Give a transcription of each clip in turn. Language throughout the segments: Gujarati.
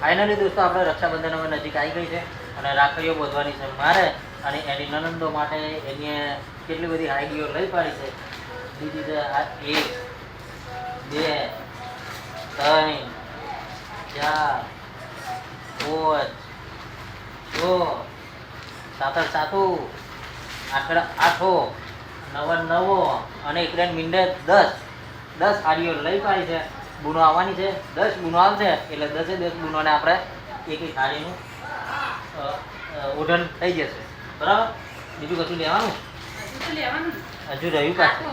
ફાઇનલી દોસ્તો, આપણે રક્ષાબંધન હવે નજીક આવી ગઈ છે અને રાખડીઓ બોધવાની છે. મારે અને એની નનંદો માટે એની કેટલી બધી આઈડીઓ લઈ પાડી છે. બીજી છે આ એક, બે, ત્રણ, ચાર, પાંચ, છ સાતર સાતું, આઠ આઠો નવ નવો, અને એક મીંડે દસ દસ આડીઓ લઈ પાડી છે. બુનો આવવાની છે દસ ગુનો આવશે એટલે દસે દસ બુનોને આપણે એક એક અ, ઓઢણ થઈ જશે. બરાબર? બીજું કશું લેવાનું? હજુ રહ્યું પાછું.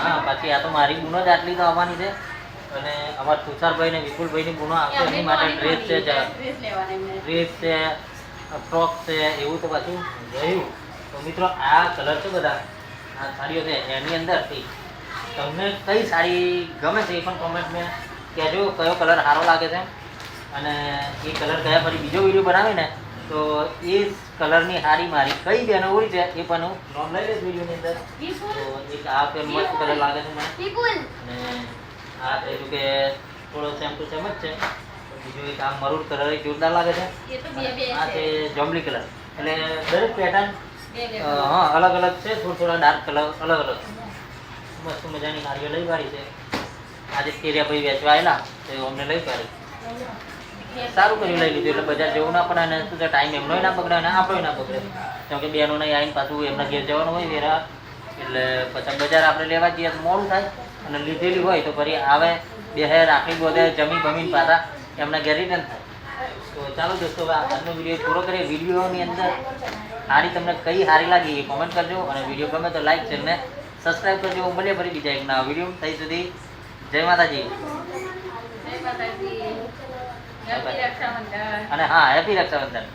હા પછી આ તો મારી બુનો જ આટલી તો આવવાની છે. અને અમારા તુષારભાઈ ને વિપુલભાઈની બુનો આવશે એની માટે ડ્રેસ છે ડ્રેસ છે ફ્રોક છે એવું તો પાછું રહ્યું. તો મિત્રો આ કલર છે બધા. આ સાડીઓ છે એની અંદરથી. તમને કઈ સાડી ગમે છે એ પણ કોમેન્ટ મેં કહેજો કયો કલર સારો લાગે છે. અને એ કલર ગયા પછી બીજો વીડિયો બનાવે ને તો એ કલરની સાડી મારી કઈ બેનો હોય છે એ પણ હું નોમ લઈ લઈશ વિડીયોની અંદર. તો એક આ પેન મસ્ત કલર લાગે છે મને. અને આ કહેજો કે થોડો સેમ ટુ સેમ જ છે. બીજું એક આ મરૂન કલર જોરદાર લાગે છે. આ છે. છે જોમલી કલર એટલે દરેક પેટર્ન હા અલગ અલગ છે થોડા થોડા ડાર્ક કલર અલગ અલગ મસ્ત મજાની નારીઓ લઈ પાડી છે. આજે કેરિયા ભાઈ વેચવા આવેલા, તો અમને લઈ પાડી. સારું કર્યું લઈ લીધું, એટલે બજાર જવું ના પડે અને શું ટાઈમ એમનો ના પકડે અને આપણો ના પકડે. કેમ કે બેનો નહીં આવીને પાછું એમના ઘેર જવાનું હોય, વેરા. એટલે પછી બજાર આપણે લેવા જઈએ તો મોડું થાય. અને લીધેલી હોય તો ફરી આવે બે હે રાખડી બોધે જમી જમીન પાછા એમના ઘેર રિટર્ન થાય. તો ચાલો દોસ્તો, હવે આજનો વીડિયો પૂરો કરીએ. વિડીયોની અંદર સારી તમને કઈ સારી લાગી એ કોમેન્ટ કરજો. અને વીડિયો ગમે તો લાઈક છે ને સબસ્ક્રાઈબ કરજો મળીએ ફરી બીજા એક નવા વીડિયો થઈ સુધી જય માતાજી. જય માતાજી. અને હા હેપી રક્ષાબંધન.